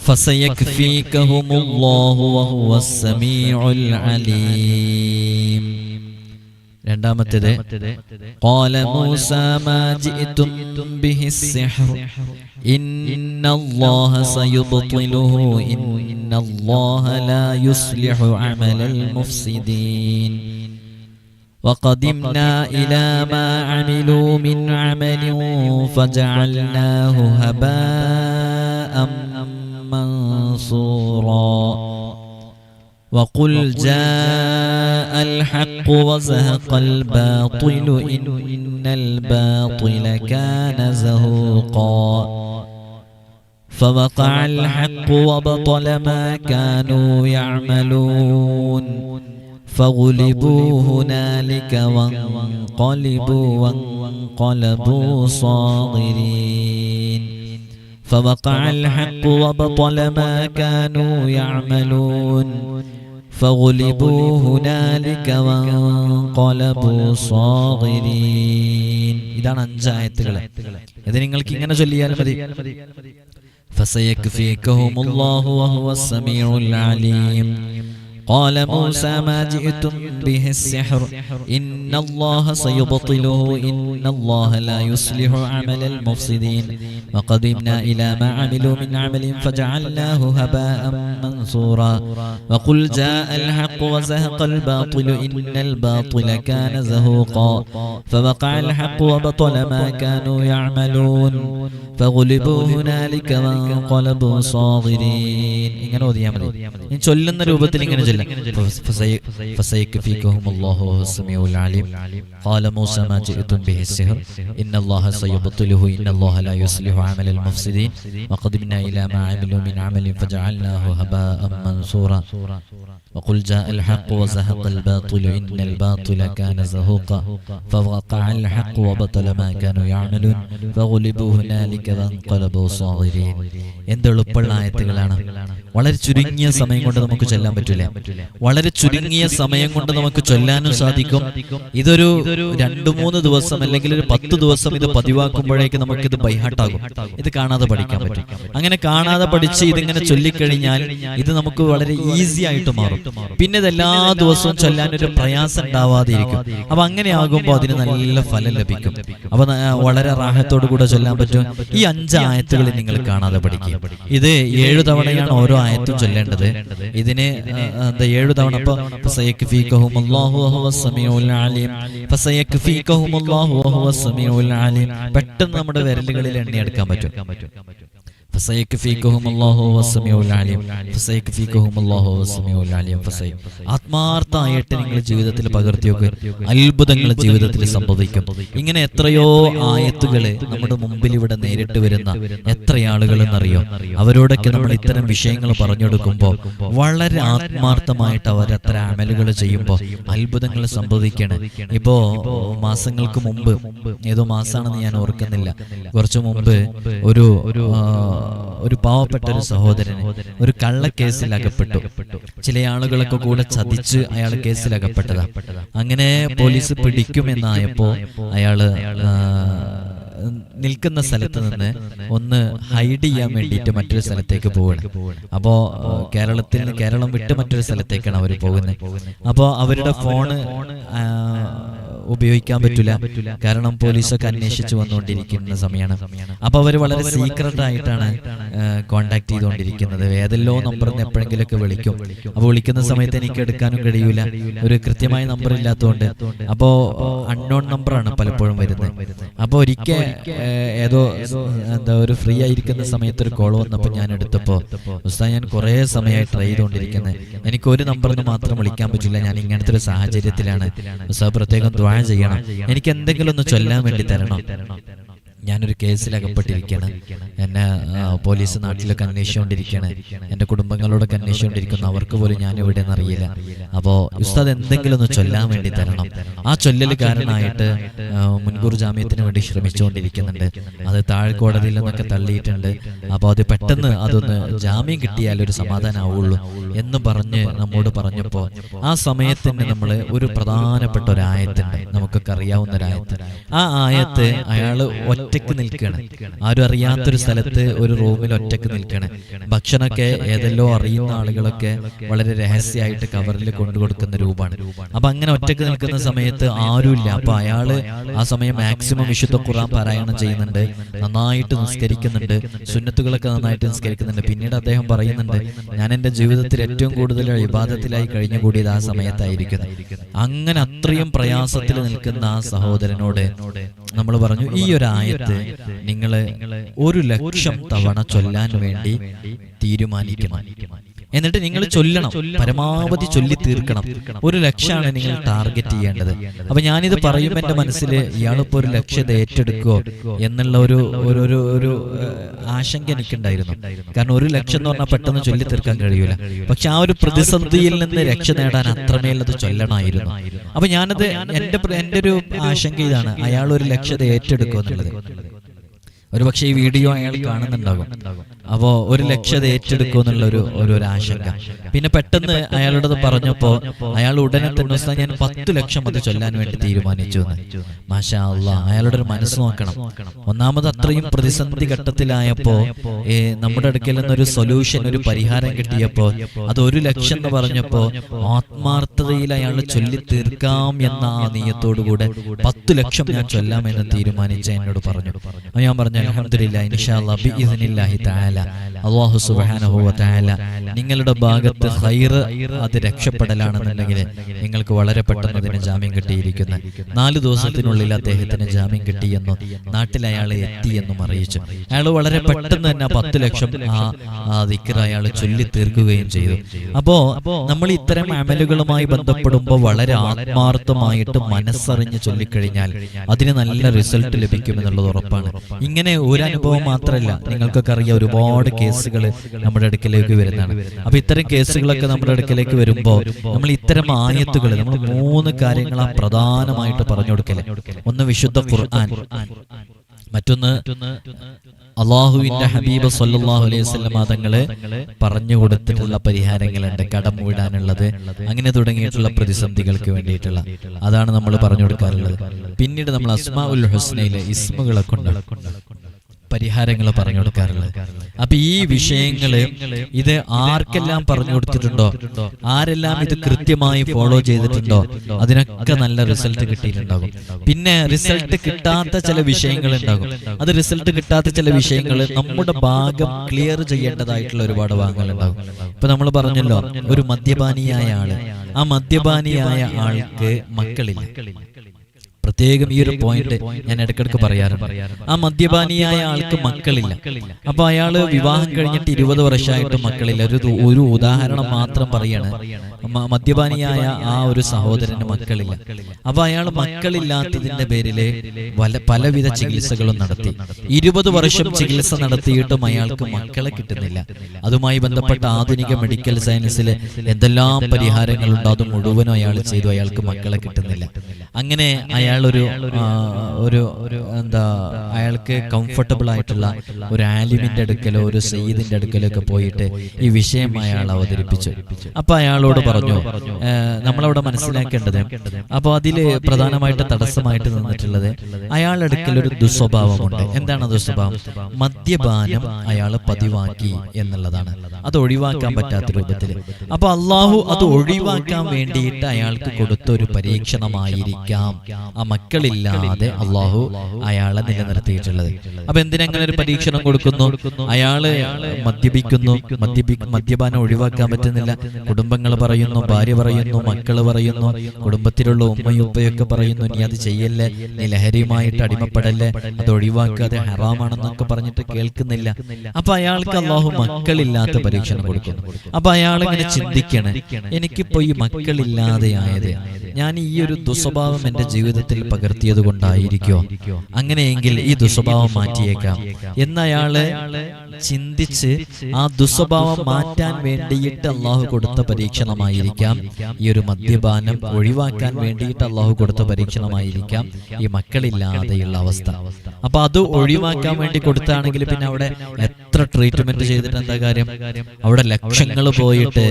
فسيكفيكهم الله وهو السميع العليم രണ്ടാമത്തേത് قال موسى ما جئتم به السحر إن الله سيبطله إن الله لا يصلح عمل المفسدين وقدمنا إلى ما عملوا من عمل فجعلناه هباء منصورا. وقل جاء الحق وزهق الباطل إن الباطل كان زهوقا. فوقع الحق وبطل ما كانوا يعملون. فغلبوا هنالك وانقلبوا وانقلبوا صاغرين. فوقع الحق وبطل ما كانوا يعملون فغلبوا هنالك وانقلبوا صاغرين ഇതാണ് അഞ്ചായത്തുകൾ ഇത് നിങ്ങൾക്ക് ഇങ്ങനെ ചൊല്ലിയാൽ മതി فسيكفيكهم الله وهو السميع العليم قال موسى ما جئتم به السحر إن الله سيبطله إن الله لا يصلح عمل المفسدين وقدمنا إلى ما عملوا من عمل فجعلناه هباء منصورا وقل جاء الحق وزهق الباطل إن الباطل كان زهوقا فوقع الحق وبطل ما كانوا يعملون فغلبوا هنالك وانقلبوا صاغرين ഇങ്ങനെ ഓതിയാൽ മതി ഇനി ചൊല്ലുന്ന രൂപത്തിൽ ഇങ്ങനെ ചില فسيكفيكهم الله وهو السميع العليم قال موسى ما جئتم به السحر إن الله سيبطله إن الله لا يصلح عمل المفسدين وقدمنا إلى ما عملوا من عمل فجعلناه هباء منصورا وقل جاء الحق وزهق الباطل إن الباطل كان زهوقا فوقع الحق وبطل ما كانوا يعملون فغلبوا هنالك وانقلبوا صاغرين എന്ത് എളുപ്പമുള്ള ആയത്തുകളാണ് വളരെ ചുരുങ്ങിയ സമയം കൊണ്ട് നമുക്ക് ചൊല്ലാൻ പറ്റൂലേ വളരെ ചുരുങ്ങിയ സമയം കൊണ്ട് നമുക്ക് ചൊല്ലാനും സാധിക്കും ഇതൊരു രണ്ടു മൂന്ന് ദിവസം അല്ലെങ്കിൽ ഒരു പത്ത് ദിവസം ഇത് പതിവാക്കുമ്പോഴേക്ക് നമുക്ക് ഇത് ബൈഹാട്ടാകും ഇത് കാണാതെ പഠിക്കാൻ പറ്റും അങ്ങനെ കാണാതെ പഠിച്ച് ഇതിങ്ങനെ ചൊല്ലിക്കഴിഞ്ഞാൽ ഇത് നമുക്ക് വളരെ ഈസി ആയിട്ട് മാറും പിന്നെ ദിവസവും ചൊല്ലാൻ ഒരു പ്രയാസം ഉണ്ടാവാതിരിക്കും അപ്പൊ അങ്ങനെ ആകുമ്പോൾ അതിന് നല്ല ഫലം ലഭിക്കും. അപ്പൊ വളരെ റാഹത്തോടു കൂടെ ചൊല്ലാൻ പറ്റും. ഈ അഞ്ച് ആയത്തുകൾ നിങ്ങൾ കാണാതെ പഠിക്കുക ഇത് ഏഴു തവണയാണ് ഓരോ ആയത്തും ചൊല്ലേണ്ടത്. ഇതിന് എന്താ ഏഴു തവണ അപ്പൊ പെട്ടെന്ന് നമ്മുടെ വിരലുകളിൽ എണ്ണിയെടുക്കാൻ പറ്റും. ആത്മാർത്ഥമായിട്ട് നിങ്ങൾ ജീവിതത്തിൽ പകർത്തിയൊക്കെ അത്ഭുതങ്ങൾ ജീവിതത്തിൽ സംഭവിക്കും. ഇങ്ങനെ എത്രയോ ആയത്തുകളെ നമ്മുടെ മുമ്പിൽ ഇവിടെ നേരിട്ട് വരുന്ന എത്ര ആളുകളെന്നറിയോ? അവരോടൊക്കെ നമ്മൾ ഇത്തരം വിഷയങ്ങൾ പറഞ്ഞെടുക്കുമ്പോൾ വളരെ ആത്മാർത്ഥമായിട്ട് അവർ എത്ര അമലുകൾ ചെയ്യുമ്പോൾ അത്ഭുതങ്ങൾ സംഭവിക്കണം. ഇപ്പോ മാസങ്ങൾക്ക് മുമ്പ് ഏതോ മാസമാണെന്ന് ഞാൻ ഓർക്കുന്നില്ല. കുറച്ചു മുമ്പ് ഒരു ഒരു ഒരു പാവപ്പെട്ട ഒരു സഹോദരൻ ഒരു കള്ളക്കേസിൽ അകപ്പെട്ടു ചില ആളുകളൊക്കെ കൂടെ ചതിച്ച് അയാൾ കേസിൽ അകപ്പെട്ടതാ അങ്ങനെ പോലീസ് പിടിക്കുമെന്നായപ്പോ അയാൾ നിൽക്കുന്ന സ്ഥലത്ത് നിന്ന് ഒന്ന് ഹൈഡ് ചെയ്യാൻ വേണ്ടിയിട്ട് മറ്റൊരു സ്ഥലത്തേക്ക് പോവാണ്. അപ്പോ കേരളത്തിൽ കേരളം വിട്ട് മറ്റൊരു സ്ഥലത്തേക്കാണ് അവർ പോകുന്നത്. അപ്പോ അവരുടെ ഫോണ് ഉപയോഗിക്കാൻ പറ്റില്ല. കാരണം പോലീസൊക്കെ അന്വേഷിച്ചു വന്നുകൊണ്ടിരിക്കുന്ന സമയമാണ്. അപ്പൊ അവർ വളരെ സീക്രട്ട് ആയിട്ടാണ് കോണ്ടാക്ട് ചെയ്തുകൊണ്ടിരിക്കുന്നത്. ഏതെല്ലോ നമ്പറിൽ നിന്ന് എപ്പോഴെങ്കിലുമൊക്കെ വിളിക്കും. അപ്പൊ വിളിക്കുന്ന സമയത്ത് എനിക്ക് എടുക്കാനും കഴിയൂല. ഒരു കൃത്യമായ നമ്പർ ഇല്ലാത്തതുകൊണ്ട്. അപ്പോ അൺനോൺ നമ്പർ ആണ് പലപ്പോഴും വരുന്നത്. അപ്പൊ ഒരിക്കൽ ഏതോ എന്താ ഒരു ഫ്രീ ആയിരിക്കുന്ന സമയത്ത് ഒരു കോൾ വന്നപ്പോൾ ഞാൻ എടുത്തപ്പോ ഉസ്താദ് ഞാൻ കുറേ സമയമായി ട്രൈ ചെയ്തുകൊണ്ടിരിക്കുന്നത് എനിക്ക് ഒരു നമ്പറിന് മാത്രം വിളിക്കാൻ പറ്റില്ല. ഞാൻ ഇങ്ങനത്തെ ഒരു സാഹചര്യത്തിലാണ് ഉസ്താദ് പ്രത്യേകം ദ്വാഴ ചെയ്യണം. എനിക്ക് എന്തെങ്കിലും ഒന്ന് ചൊല്ലാൻ വേണ്ടി തരണം. ഞാനൊരു കേസിൽ അകപ്പെട്ടിരിക്കുകയാണ് എന്നെ പോലീസ് നാട്ടിലൊക്കെ അന്വേഷിച്ചുകൊണ്ടിരിക്കുകയാണ്. എന്റെ കുടുംബങ്ങളോടൊക്കെ അന്വേഷിച്ചുകൊണ്ടിരിക്കുന്നു. അവർക്ക് പോലും ഞാൻ എവിടെ അറിയില്ല. അപ്പോൾ ഉസ്താദ് എന്തെങ്കിലും ഒന്ന് ചൊല്ലാൻ വേണ്ടി തരണം. ആ ചൊല്ലൽ കാരണമായിട്ട് മുൻകൂർ ജാമ്യത്തിന് വേണ്ടി ശ്രമിച്ചുകൊണ്ടിരിക്കുന്നുണ്ട്. അത് താഴ്ക്കോടതിയിൽ നിന്നൊക്കെ തള്ളിയിട്ടുണ്ട്. അപ്പോൾ അത് പെട്ടെന്ന് അതൊന്ന് ജാമ്യം കിട്ടിയാൽ ഒരു സമാധാനമാവുള്ളൂ എന്ന് പറഞ്ഞ് നമ്മോട് പറഞ്ഞപ്പോൾ ആ സമയത്തിന് നമ്മൾ ഒരു പ്രധാനപ്പെട്ട ഒരു ആയത്തുണ്ട് നമുക്കൊക്കെ അറിയാവുന്ന ഒരു ആയത്ത് ആ ആയത്ത് അയാൾ ഒറ്റയ്ക്ക് നിൽക്കുകയാണ്. ആരും അറിയാത്തൊരു സ്ഥലത്ത് ഒരു റൂമിൽ ഒറ്റയ്ക്ക് നിൽക്കുകയാണ്. ഭക്ഷണമൊക്കെ ഏതെല്ലോ അറിയുന്ന ആളുകളൊക്കെ വളരെ രഹസ്യമായിട്ട് കവറിൽ കൊണ്ടു കൊടുക്കുന്ന രൂപമാണ്. അപ്പൊ അങ്ങനെ ഒറ്റയ്ക്ക് നിൽക്കുന്ന സമയത്ത് ആരുമില്ല. അപ്പൊ അയാൾ ആ സമയം മാക്സിമം വിശുദ്ധ ഖുറാൻ പാരായണം ചെയ്യുന്നുണ്ട്. നന്നായിട്ട് നിസ്കരിക്കുന്നുണ്ട്. സുന്നത്തുകളൊക്കെ നന്നായിട്ട് നിസ്കരിക്കുന്നുണ്ട്. പിന്നീട് അദ്ദേഹം പറയുന്നുണ്ട് ഞാൻ എന്റെ ജീവിതത്തിൽ ഏറ്റവും കൂടുതൽ വിവാദത്തിലായി കഴിഞ്ഞുകൂടിയത് ആ സമയത്തായിരിക്കുന്നു. അങ്ങനെ അത്രയും പ്രയാസത്തിൽ നിൽക്കുന്ന ആ സഹോദരനോട് നമ്മൾ പറഞ്ഞു ഈ ഒരു ആയത്ത് നിങ്ങൾ ഒരു ലക്ഷം തവണ ചൊല്ലാൻ വേണ്ടി തീരുമാനിക്കണം. എന്നിട്ട് നിങ്ങൾ ചൊല്ലണം. പരമാവധി ചൊല്ലി തീർക്കണം. ഒരു ലക്ഷ്യമാണ് നിങ്ങൾ ടാർഗറ്റ് ചെയ്യേണ്ടത്. അപ്പൊ ഞാനിത് പറയുമ്പോൾ എന്റെ മനസ്സിൽ ഇയാളിപ്പോ ഒരു ലക്ഷ്യത ഏറ്റെടുക്കുമോ എന്നുള്ള ഒരു ഒരു ഒരു ഒരു ആശങ്ക എനിക്കുണ്ടായിരുന്നു. കാരണം ഒരു ലക്ഷ്യം എന്ന് പറഞ്ഞാൽ പെട്ടെന്ന് ചൊല്ലി തീർക്കാൻ കഴിയൂല. പക്ഷെ ആ ഒരു പ്രതിസന്ധിയിൽ നിന്ന് രക്ഷ നേടാൻ അത്രമേൽ അത് ചൊല്ലണമായിരുന്നു. അപ്പൊ ഞാനത് എന്റെ എന്റെ ഒരു ആശങ്ക ഇതാണ്. അയാൾ ഒരു ലക്ഷ്യത ഏറ്റെടുക്കുമോ എന്നുള്ളത്. ഒരുപക്ഷെ ഈ വീഡിയോ അയാൾ കാണുന്നുണ്ടാകും. അപ്പോ ഒരു ലക്ഷ്യത ഏറ്റെടുക്കും എന്നുള്ള ഒരു ഒരു ആശങ്ക. പിന്നെ പെട്ടെന്ന് അയാളോടത് പറഞ്ഞപ്പോ അയാൾ ഉടനെ തന്നെ ഞാൻ പത്ത് ലക്ഷം അത് ചൊല്ലാൻ വേണ്ടി തീരുമാനിച്ചു മാഷാ അയാളുടെ ഒരു മനസ്സ് നോക്കണം. ഒന്നാമത് അത്രയും പ്രതിസന്ധി ഘട്ടത്തിലായപ്പോ ഏ, നമ്മുടെ അടുക്കൽ നിന്നൊരു സൊല്യൂഷൻ ഒരു പരിഹാരം കിട്ടിയപ്പോ അത് ഒരു ലക്ഷം എന്ന് പറഞ്ഞപ്പോ ആത്മാർത്ഥതയിൽ അയാൾ ചൊല്ലി തീർക്കാം എന്ന ആ നീയത്തോടുകൂടെ പത്ത് ലക്ഷം ഞാൻ ചൊല്ലാം എന്ന് തീരുമാനിച്ച എന്നോട് പറഞ്ഞു. ഞാൻ പറഞ്ഞു അലഹമില്ല ഇൻഷാ അല്ലാ ബിഇസ്നില്ലാഹി തആല അല്ലാഹു സുബ്ഹാനഹു വ നിങ്ങളുടെ ഭാഗത്ത് ഖൈർ അത് രക്ഷപ്പെടലാണെന്നുണ്ടെങ്കിൽ നിങ്ങൾക്ക് വളരെ പെട്ടെന്ന് അതിന് ജാമ്യം കിട്ടിയിരിക്കുന്നു. നാല് ദിവസത്തിനുള്ളിൽ അദ്ദേഹത്തിന് ജാമ്യം കിട്ടിയെന്നും നാട്ടിൽ അയാൾ എത്തിയെന്നും അറിയിച്ചു. അയാൾ വളരെ പെട്ടെന്ന് തന്നെ പത്ത് ലക്ഷം ആ ദിക്കർ അയാൾ ചൊല്ലി തീർക്കുകയും ചെയ്തു. അപ്പോ നമ്മൾ ഇത്തരം അമലുകളുമായി ബന്ധപ്പെടുമ്പോൾ വളരെ ആത്മാർത്ഥമായിട്ട് മനസ്സറിഞ്ഞ് ചൊല്ലിക്കഴിഞ്ഞാൽ അതിന് നല്ല റിസൾട്ട് ലഭിക്കുമെന്നുള്ളത് ഉറപ്പാണ്. ഇങ്ങനെ ഒരു അനുഭവം മാത്രമല്ല നിങ്ങൾക്കൊക്കെ അറിയാം ഒരുപാട് കേസുകൾ നമ്മുടെ അടുക്കലേക്ക് വരുന്നതാണ്. അപ്പൊ ഇത്തരം കേസുകളൊക്കെ നമ്മുടെ അടുക്കലേക്ക് വരുമ്പോൾ നമ്മൾ ഇത്തരം ആയത്തുകൾ നമ്മൾ മൂന്ന് കാര്യങ്ങളാണ് പ്രധാനമായിട്ട് പറഞ്ഞു കൊടുക്കൽ. ഒന്ന് വിശുദ്ധ ഖുർആൻ. മറ്റൊന്ന് അള്ളാഹുവിന്റെ ഹബീബ് സല്ലാഹു അലൈഹി വസല്ലം തങ്ങൾ പറഞ്ഞു കൊടുത്തിട്ടുള്ള പരിഹാരങ്ങളുണ്ട്. കടം വീടാനുള്ളത് അങ്ങനെ തുടങ്ങിയിട്ടുള്ള പ്രതിസന്ധികൾക്ക് വേണ്ടിയിട്ടുള്ള. അതാണ് നമ്മൾ പറഞ്ഞു കൊടുക്കാറുള്ളത്. പിന്നീട് നമ്മൾ അസ്മാ ഉൽ ഹുസ്നയിലെ ഇസ്മുകളെ കൊണ്ട്. പരിഹാരങ്ങൾ പറഞ്ഞു കൊടുക്കാറുള്ളത് അപ്പൊ ഈ വിഷയങ്ങൾ ഇത് ആർക്കെല്ലാം പറഞ്ഞു കൊടുത്തിട്ടുണ്ടോ? ആരെല്ലാം ഇത് കൃത്യമായി ഫോളോ ചെയ്തിട്ടുണ്ടോ? അതിനൊക്കെ നല്ല റിസൾട്ട് കിട്ടിയിട്ടുണ്ടാകും. പിന്നെ റിസൾട്ട് കിട്ടാത്ത ചില വിഷയങ്ങൾ ഉണ്ടാകും അത് റിസൾട്ട് കിട്ടാത്ത ചില വിഷയങ്ങൾ നമ്മുടെ ഭാഗം ക്ലിയർ ചെയ്യേണ്ടതായിട്ടുള്ള ഒരുപാട് ഭാഗങ്ങൾ ഉണ്ടാകും ഇപ്പൊ നമ്മൾ പറഞ്ഞല്ലോ ഒരു മദ്യപാനിയായ ആൾ. ആ മദ്യപാനിയായ ആൾക്ക് മക്കളില്ല. പ്രത്യേകം ഈ ഒരു പോയിന്റ് ഞാൻ ഇടയ്ക്കിടയ്ക്ക് പറയാറുണ്ട്. ആ മദ്യപാനിയായ ആൾക്ക് മക്കളില്ല. അപ്പൊ അയാൾ വിവാഹം കഴിഞ്ഞിട്ട് ഇരുപത് വർഷമായിട്ട് മക്കളില്ല. ഒരു ഒരു ഉദാഹരണം മാത്രം പറയാണ്. മദ്യപാനിയായ ആ ഒരു സഹോദരന് മക്കളില്ല. അപ്പൊ അയാൾ മക്കളില്ലാത്തതിന്റെ പേരിൽ വല പലവിധ ചികിത്സകളും നടത്തി. ഇരുപത് വർഷം ചികിത്സ നടത്തിയിട്ടും അയാൾക്ക് മക്കളെ കിട്ടുന്നില്ല. അതുമായി ബന്ധപ്പെട്ട ആധുനിക മെഡിക്കൽ സയൻസിൽ എന്തെല്ലാം പരിഹാരങ്ങളുണ്ടോ? അത് മുഴുവനും അയാൾ ചെയ്തു. അയാൾക്ക് മക്കളെ കിട്ടുന്നില്ല. അങ്ങനെ അയാൾ അയാളൊരു ഒരു ഒരു എന്താ അയാൾക്ക് കംഫർട്ടബിൾ ആയിട്ടുള്ള ഒരു ആലിമിന്റെ അടുക്കലോ ഒരു സയ്യിദിന്റെ അടുക്കലോ ഒക്കെ പോയിട്ട് ഈ വിഷയം അയാൾ അവതരിപ്പിച്ചു. അപ്പൊ അയാളോട് പറഞ്ഞു "ഏ, നമ്മളവിടെ മനസ്സിലാക്കേണ്ടത് അപ്പൊ അതിൽ പ്രധാനമായിട്ട് തടസ്സമായിട്ട് നിന്നിട്ടുള്ളത് അയാളുടെ അടുക്കൽ ഒരു ദുസ്വഭാവമുണ്ട്. എന്താണ് ദുസ്വഭാവം? മദ്യപാനം അയാൾ പതിവാക്കി എന്നുള്ളതാണ്. അത് ഒഴിവാക്കാൻ പറ്റാത്ത രൂപത്തിൽ. അപ്പൊ അള്ളാഹു അത് ഒഴിവാക്കാൻ വേണ്ടിയിട്ട് അയാൾക്ക് കൊടുത്ത ഒരു പരീക്ഷണമായിരിക്കാം. ആ മക്കളില്ലാതെ അള്ളാഹു അയാളെ നിലനിർത്തിയിട്ടുള്ളത്. അപ്പൊ എന്തിനങ്ങനെ ഒരു പരീക്ഷണം കൊടുക്കുന്നു? അയാൾ മദ്യപിക്കുന്നു മദ്യപി മദ്യപാനം ഒഴിവാക്കാൻ പറ്റുന്നില്ല. കുടുംബങ്ങൾ പറയുന്നു ഭാര്യ പറയുന്നു മക്കൾ പറയുന്നു കുടുംബത്തിലുള്ള ഉമ്മയും ഉപ്പയൊക്കെ പറയുന്നു നീ അത് ചെയ്യല്ലേ? നീ ലഹരിയുമായിട്ട് അടിമപ്പെടല്ലേ? അത് ഒഴിവാക്കാതെ ഹറാമാണെന്നൊക്കെ പറഞ്ഞിട്ട് കേൾക്കുന്നില്ല. അപ്പൊ അയാൾക്ക് അള്ളാഹു മക്കളില്ലാത്ത പരീക്ഷണം കൊടുക്കുന്നു. അപ്പൊ അയാൾ ഇങ്ങനെ ചിന്തിക്കണേ എനിക്കിപ്പോ ഈ മക്കളില്ലാതെയായത് ഞാൻ ഈ ഒരു ദുസ്വഭാവം എന്റെ ജീവിതത്തിൽ പകർത്തിയത് കൊണ്ടായിരിക്കോ അങ്ങനെയെങ്കിൽ ഈ ദുസ്വഭാവം മാറ്റിയേക്കാം. എന്നയാൾ ചിന്തിച്ച് ആ ദുസ്വഭാവം മാറ്റാൻ വേണ്ടിയിട്ട് അള്ളാഹു കൊടുത്ത പരീക്ഷണമായിരിക്കാം. ഈ ഒരു മദ്യപാനം ഒഴിവാക്കാൻ വേണ്ടിയിട്ട് അള്ളാഹു കൊടുത്ത പരീക്ഷണമായിരിക്കാം. ഈ മക്കളില്ലാതെയുള്ള അവസ്ഥ. അപ്പൊ അത് ഒഴിവാക്കാൻ വേണ്ടി കൊടുത്താണെങ്കിൽ പിന്നെ അവിടെ എത്ര ട്രീറ്റ്മെന്റ് ചെയ്തിട്ട് എന്താ കാര്യം? അവിടെ ലക്ഷങ്ങൾ പോയിട്ട്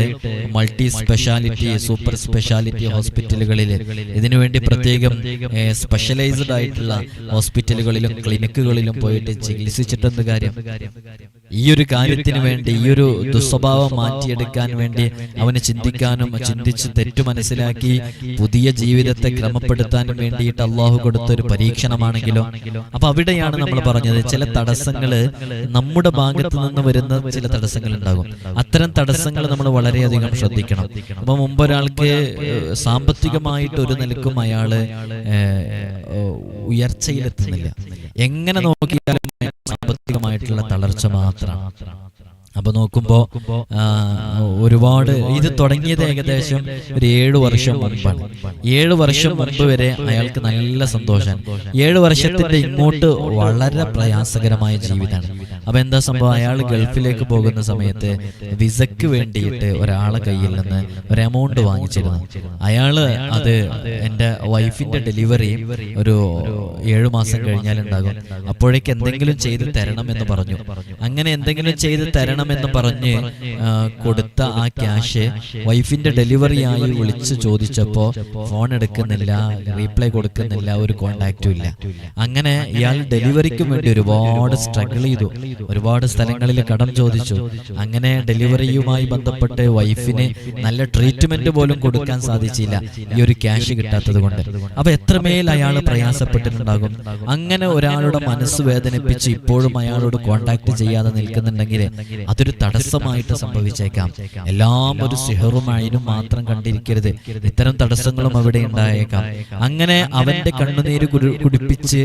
മൾട്ടി സ്പെഷ്യാലിറ്റി സൂപ്പർ സ്പെഷ്യാലിറ്റി ഹോസ്പിറ്റലുകളിൽ ഇതിനുവേണ്ടി പ്രത്യേകം സ്പെഷ്യലൈസ്ഡ് ആയിട്ടുള്ള ഹോസ്പിറ്റലുകളിലും ക്ലിനിക്കുകളിലും പോയിട്ട് ചികിത്സിച്ചിട്ട് എന്ത് കാര്യം? ഈ ഒരു കാര്യത്തിന് വേണ്ടി ഈ ഒരു ദുസ്വഭാവം മാറ്റിയെടുക്കാൻ വേണ്ടി അവന് ചിന്തിക്കാനും ചിന്തിച്ച് തെറ്റു മനസ്സിലാക്കി പുതിയ ജീവിതത്തെ ക്രമപ്പെടുത്താനും വേണ്ടിയിട്ട് അള്ളാഹു കൊടുത്ത ഒരു പരീക്ഷണമാണെങ്കിലോ അപ്പൊ അവിടെയാണ് നമ്മൾ പറഞ്ഞത് ചില തടസ്സങ്ങൾ നമ്മുടെ ഭാഗത്ത് നിന്ന് വരുന്ന ചില തടസ്സങ്ങൾ ഉണ്ടാകും അത്തരം തടസ്സങ്ങൾ നമ്മൾ വളരെയധികം ശ്രദ്ധിക്കണം. അപ്പൊ മുമ്പ് ഒരാൾക്ക് സാമ്പത്തികമായിട്ട് ഒരു നിലക്കും അയാൾ ഉയർച്ചയിലെത്തുന്നില്ല. എങ്ങനെ നോക്കിയാലും സാമ്പത്തികമായിട്ടുള്ള തളർച്ച മാത്രമാണ് അപ്പൊ നോക്കുമ്പോ ഒരുപാട് ഇത് തുടങ്ങിയത് ഏകദേശം ഒരു ഏഴു വർഷം മുൻപാണ് ഏഴു വർഷം മുൻപ് വരെ അയാൾക്ക് നല്ല സന്തോഷം. ഏഴു വർഷത്തിന്റെ ഇങ്ങോട്ട് വളരെ പ്രയാസകരമായ ജീവിതമാണ്. അപ്പൊ എന്താ സംഭവം? അയാൾ ഗൾഫിലേക്ക് പോകുന്ന സമയത്ത് വിസക്ക് വേണ്ടിയിട്ട് ഒരാളെ കയ്യിൽ നിന്ന് ഒരു എമൗണ്ട് വാങ്ങിച്ചിരുന്നു. അയാൾ അത് എന്റെ വൈഫിന്റെ ഡെലിവറി ഒരു ഏഴു മാസം കഴിഞ്ഞാലുണ്ടാകും അപ്പോഴേക്ക് എന്തെങ്കിലും ചെയ്ത് തരണം എന്ന് പറഞ്ഞു. അങ്ങനെ എന്തെങ്കിലും ചെയ്ത് തരണമെന്ന് പറഞ്ഞ് കൊടുത്ത ആ ക്യാഷ് വൈഫിന്റെ ഡെലിവറി ആയി വിളിച്ച് ചോദിച്ചപ്പോ ഫോൺ എടുക്കുന്നില്ല റീപ്ലൈ കൊടുക്കുന്നില്ല ഒരു കോണ്ടാക്റ്റും ഇല്ല. അങ്ങനെ ഇയാൾ ഡെലിവറിക്കും വേണ്ടി ഒരുപാട് സ്ട്രഗിൾ ചെയ്തു. ഒരുപാട് സ്ഥലങ്ങളിൽ കടം ചോദിച്ചു. അങ്ങനെ ഡെലിവറിയുമായി ബന്ധപ്പെട്ട് വൈഫിന് നല്ല ട്രീറ്റ്മെന്റ് പോലും കൊടുക്കാൻ സാധിച്ചില്ല. ഈ ഒരു ക്യാഷ് കിട്ടാത്തത് കൊണ്ട്. അപ്പൊ എത്രമേൽ അയാൾ പ്രയാസപ്പെട്ടിട്ടുണ്ടാകും? അങ്ങനെ ഒരാളുടെ മനസ്സ് വേദനിപ്പിച്ച് ഇപ്പോഴും അയാളോട് കോണ്ടാക്ട് ചെയ്യാതെ നിൽക്കുന്നുണ്ടെങ്കിൽ അതൊരു തടസ്സമായിട്ട് സംഭവിച്ചേക്കാം. എല്ലാം ഒരു സിഹറും അയിനും മാത്രം കണ്ടിരിക്കരുത്. ഇത്തരം തടസ്സങ്ങളും അവിടെ ഉണ്ടായേക്കാം. അങ്ങനെ അവന്റെ കണ്ണുനീര് കുടിപ്പിച്ച്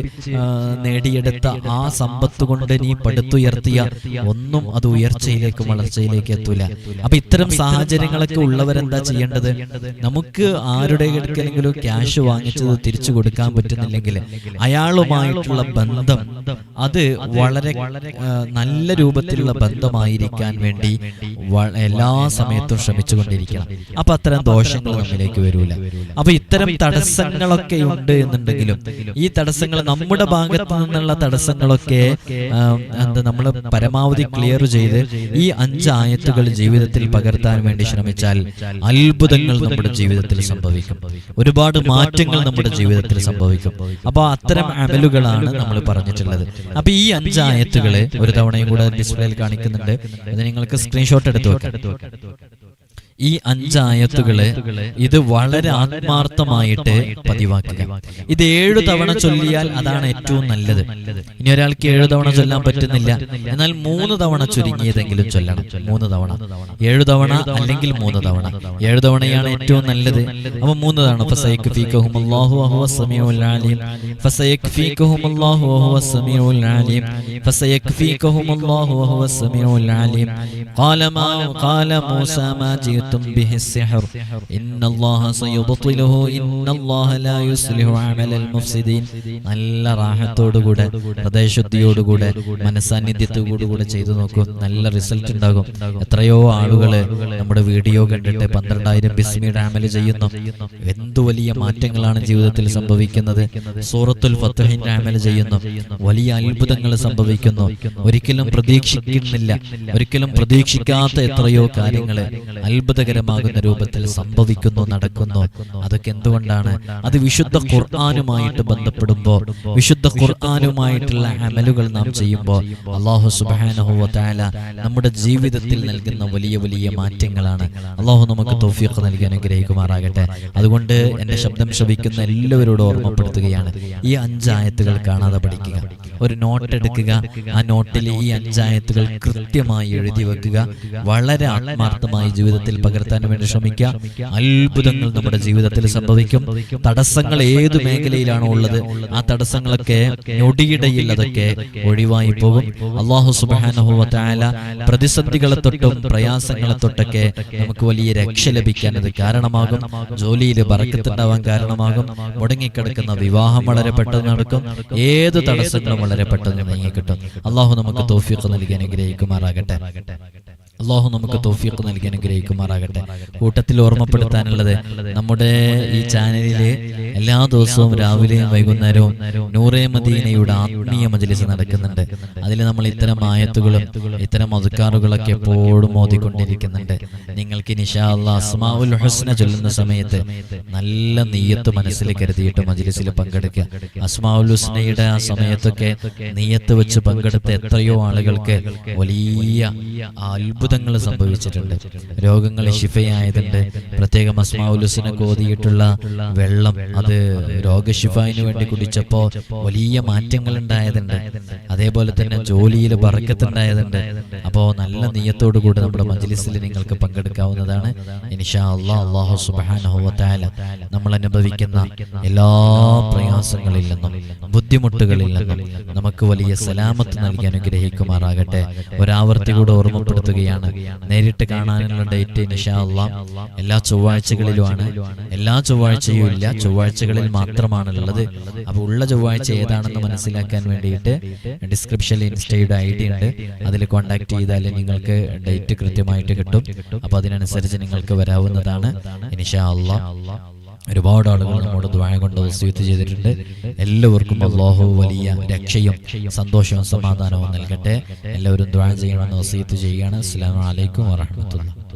നേടിയെടുത്ത ആ സമ്പത്ത് കൊണ്ട് നീ പടുത്തുയർത്തിയ ഒന്നും അത് ഉയർച്ചയിലേക്കും വളർച്ചയിലേക്ക് എത്തൂല. അപ്പൊ ഇത്തരം സാഹചര്യങ്ങളൊക്കെ ഉള്ളവരെന്താ ചെയ്യേണ്ടത്? നമുക്ക് ആരുടെ എടുക്കലെങ്കിലും ക്യാഷ് വാങ്ങിച്ചത് തിരിച്ചു കൊടുക്കാൻ പറ്റുന്നില്ലെങ്കിൽ അയാളുമായിട്ടുള്ള ബന്ധം അത് വളരെ നല്ല രൂപത്തിലുള്ള ബന്ധമായിരിക്കാൻ വേണ്ടി എല്ലാ സമയത്തും ശ്രമിച്ചുകൊണ്ടിരിക്കണം. അപ്പൊ അത്തരം ദോഷങ്ങൾ നമ്മിലേക്ക് വരൂല. അപ്പൊ ഇത്തരം തടസ്സങ്ങളൊക്കെ ഉണ്ട് എന്നുണ്ടെങ്കിലും ഈ തടസ്സങ്ങൾ നമ്മുടെ ഭാഗത്ത് നിന്നുള്ള തടസ്സങ്ങളൊക്കെ എന്താ നമ്മൾ പരമാവധി ക്ലിയർ ചെയ്ത് ഈ അഞ്ച് ആയത്തുകൾ ജീവിതത്തിൽ പകർത്താൻ വേണ്ടി ശ്രമിച്ചാൽ അത്ഭുതങ്ങൾ നമ്മുടെ ജീവിതത്തിൽ സംഭവിക്കും. ഒരുപാട് മാറ്റങ്ങൾ നമ്മുടെ ജീവിതത്തിൽ സംഭവിക്കും. അപ്പൊ അത്തരം അമലുകളാണ് നമ്മൾ പറഞ്ഞിട്ടുള്ളത്. അപ്പൊ ഈ അഞ്ച് ഒരു തവണയും കൂടെ ഡിസ്പ്ലേയിൽ കാണിക്കുന്നുണ്ട്. നിങ്ങൾക്ക് സ്ക്രീൻഷോട്ട് എടുത്തു വെക്കാം. ഈ അഞ്ചായത്തുകള് ഇത് വളരെ ആത്മാർത്ഥമായിട്ട് പതിവാക്കുക ഇത് ഏഴു തവണ ചൊല്ലിയാൽ അതാണ് ഏറ്റവും നല്ലത് ഇനി ഒരാൾക്ക് ഏഴു തവണ ചൊല്ലാൻ പറ്റുന്നില്ല എന്നാൽ മൂന്ന് തവണ ചുരുങ്ങിയതെങ്കിലും ചൊല്ലണം മൂന്ന് തവണ ഏഴു തവണ അല്ലെങ്കിൽ മൂന്ന് തവണ ഏഴു തവണയാണ് ഏറ്റവും നല്ലത് അപ്പൊ മൂന്ന് തവണ ഫസയക്ഫീകഹും അല്ലാഹു വഹുവ സമീഉൽ അലീം ഫസയക്ഫീകഹും അല്ലാഹു വഹുവ സമീഉൽ അലീം ഫസയക്ഫീകഹും അല്ലാഹു വഹുവ സമീഉൽ അലീം قال ما قال موسى ما جئت جئتم به السحر إن الله سيبطله إن الله لا يصلح عمل المفسدين നല്ല റാഹത്തോടുകൂടെ ഹൃദയശുദ്ധിയോടുകൂടെ മനസാന്നിധ്യത്തോടുകൂടെ ചെയ്തു നോക്കൂ നല്ല റിസൾട്ട് ഉണ്ടാകും എത്രയോ ആളുകള് നമ്മുടെ വീഡിയോ കണ്ടിട്ട് പന്ത്രണ്ടായിരം ബിസ്മിയുടെ അമല് ചെയ്യുന്നു എന്തു വലിയ മാറ്റങ്ങളാണ് ജീവിതത്തിൽ സംഭവിക്കുന്നത് സൂറത്തുൽ ഫത്തഹിന്റെ അമല് ചെയ്യുന്നു വലിയ അത്ഭുതങ്ങൾ സംഭവിക്കുന്നു ഒരിക്കലും പ്രതീക്ഷിക്കുന്നില്ല ഒരിക്കലും പ്രതീക്ഷിക്കാത്ത എത്രയോ കാര്യങ്ങൾ അത്ഭുതകരമാകുന്ന രൂപത്തിൽ സംഭവിക്കുന്നു നടക്കുന്നു. അതൊക്കെ എന്തുകൊണ്ടാണ്? അത് വിശുദ്ധ ഖുർആാനുമായിട്ട് ബന്ധപ്പെടുമ്പോൾ വിശുദ്ധ ഖുർആാനുമായിട്ടുള്ള അമലുകൾ നാം ചെയ്യുമ്പോൾ അള്ളാഹു സുബാനഹുല നമ്മുടെ ജീവിതത്തിൽ നൽകുന്ന വലിയ വലിയ മാറ്റങ്ങളാണ്. അള്ളാഹു നമുക്ക് തോഫിയൊക്കെ നൽകി അനുഗ്രഹിക്കുമാറാകട്ടെ. അതുകൊണ്ട് എന്റെ ശബ്ദം ശ്രവിക്കുന്ന എല്ലാവരോടും ഓർമ്മപ്പെടുത്തുകയാണ്. ഈ അഞ്ചായത്തുകൾ കാണാതെ പഠിക്കുക. ഒരു നോട്ട് എടുക്കുക. ആ നോട്ടിൽ ഈ അഞ്ചായത്തുകൾ കൃത്യമായി എഴുതി വെക്കുക. വളരെ ആത്മാർത്ഥമായി ജീവിതത്തിൽ പകർത്താൻ വേണ്ടി ശ്രമിക്കുക. അത്ഭുതങ്ങൾ നമ്മുടെ ജീവിതത്തിൽ സംഭവിക്കും. തടസ്സങ്ങൾ ഏത് മേഖലയിലാണോ ഉള്ളത് ആ തടസ്സങ്ങളൊക്കെ ഞൊടിയിടയിൽ അതൊക്കെ ഒഴിവായി പോകും. അള്ളാഹു സുബാനുഭവത്തായ പ്രതിസന്ധികളെ തൊട്ടും പ്രയാസങ്ങളെ തൊട്ടൊക്കെ നമുക്ക് വലിയ രക്ഷ ലഭിക്കാൻ അത് കാരണമാകും. ജോലിയിൽ ബറക്കത്തുണ്ടാവാൻ കാരണമാകും. മുടങ്ങിക്കിടക്കുന്ന വിവാഹം വളരെ പെട്ടെന്ന് നടക്കും. ഏത് തടസ്സങ്ങളും വളരെ പെട്ടെന്ന് നീങ്ങിക്കിട്ടും. അള്ളാഹു നമുക്ക് തോഫിയൊക്കെ നൽകി അനുഗ്രഹിക്കുമാറാകട്ടെ. അള്ളാഹു നമുക്ക് തോഫിയൊക്കെ നൽകി അനുഗ്രഹിക്കുമാറാകട്ടെ. കൂട്ടത്തിൽ ഓർമ്മപ്പെടുത്താനുള്ളത് നമ്മുടെ ഈ ചാനലിൽ എല്ലാ ദിവസവും രാവിലെയും വൈകുന്നേരവും നൂറേ മദീനയുടെ ആത്മീയ മജലിസ് നടക്കുന്നുണ്ട്. അതിൽ നമ്മൾ ഇത്തരം ആയത്തുകളും ഇത്തരം മതുക്കാറുകളൊക്കെ എപ്പോഴും ഓതിക്കൊണ്ടിരിക്കുന്നുണ്ട്. നിങ്ങൾക്ക് നിഷാള്ള അസ്മാവുൽ ഹുസ്ന ചൊല്ലുന്ന സമയത്ത് നല്ല നീയത്ത് മനസ്സിൽ കരുതിയിട്ട് മജലിസിൽ പങ്കെടുക്കുക. അസ്മാവുൽ ഹുസ്നയുടെ ആ സമയത്തൊക്കെ നീയത്ത് വെച്ച് പങ്കെടുത്ത എത്രയോ ആളുകൾക്ക് വലിയ അത്ഭുതങ്ങൾ സംഭവിച്ചിട്ടുണ്ട്. രോഗങ്ങൾ ശിഫയായതുണ്ട്. പ്രത്യേകം അസ്മാഉൽ ഹുസ്ന കോതിയിട്ടുള്ള വെള്ളം അത് രോഗശിഫായിന് വേണ്ടി കുടിച്ചപ്പോ വലിയ മാറ്റങ്ങൾ ഉണ്ടായതുണ്ട് അതേപോലെ തന്നെ ജോലിയിൽ ബറക്കത്തുണ്ടായതുണ്ട് അപ്പോ നല്ല നീയത്തോടു കൂടി നമ്മുടെ മജ്ലിസിൽ നിങ്ങൾക്ക് പങ്കെടുക്കാവുന്നതാണ്. ഇൻഷാ അള്ളാഹ് അള്ളാഹു സുബാനഹുവത്തായ നമ്മൾ അനുഭവിക്കുന്ന എല്ലാ പ്രയാസങ്ങളിൽ നിന്നും ബുദ്ധിമുട്ടുകളിൽ നിന്നും നമുക്ക് വലിയ സലാമത്ത് നൽകി അനുഗ്രഹിക്കുമാറാകട്ടെ. ഒരാവർത്തി കൂടെ ഓർമ്മപ്പെടുത്തുകയാണ്. നേരിട്ട് കാണാനുള്ള ഡേറ്റ് ഇൻഷാ അള്ളാഹ്. എല്ലാ ചൊവ്വാഴ്ചകളിലുമാണ്. എല്ലാ ചൊവ്വാഴ്ചയും ഇല്ല. ചൊവ്വാഴ്ചകളിൽ മാത്രമാണുള്ളത്. അപ്പോൾ ഉള്ള ചൊവ്വാഴ്ച ഏതാണെന്ന് മനസ്സിലാക്കാൻ വേണ്ടിയിട്ട് ഡിസ്ക്രിപ്ഷനിൽ ഇൻസ്റ്റയുടെ ഐ ഡി ഉണ്ട്. അതിൽ കോൺടാക്ട് ചെയ്താൽ നിങ്ങൾക്ക് ഡേറ്റ് കൃത്യമായിട്ട് കിട്ടും. അപ്പോൾ അതിനനുസരിച്ച് നിങ്ങൾക്ക് വരാവുന്നതാണ്. അള്ളാഹ് ഒരുപാട് ആളുകൾ നമ്മുടെ ദ്വായ കൊണ്ട് സ്വീത്ത് ചെയ്തിട്ടുണ്ട്. എല്ലാവർക്കും അള്ളാഹു വലിയ രക്ഷയും സന്തോഷവും സമാധാനവും നൽകട്ടെ. എല്ലാവരും ദ്വായ ചെയ്യണമെന്ന് സ്വീത്ത് ചെയ്യുകയാണ്. അസ്സാം വലൈക്കും വാഹമത്തുള്ള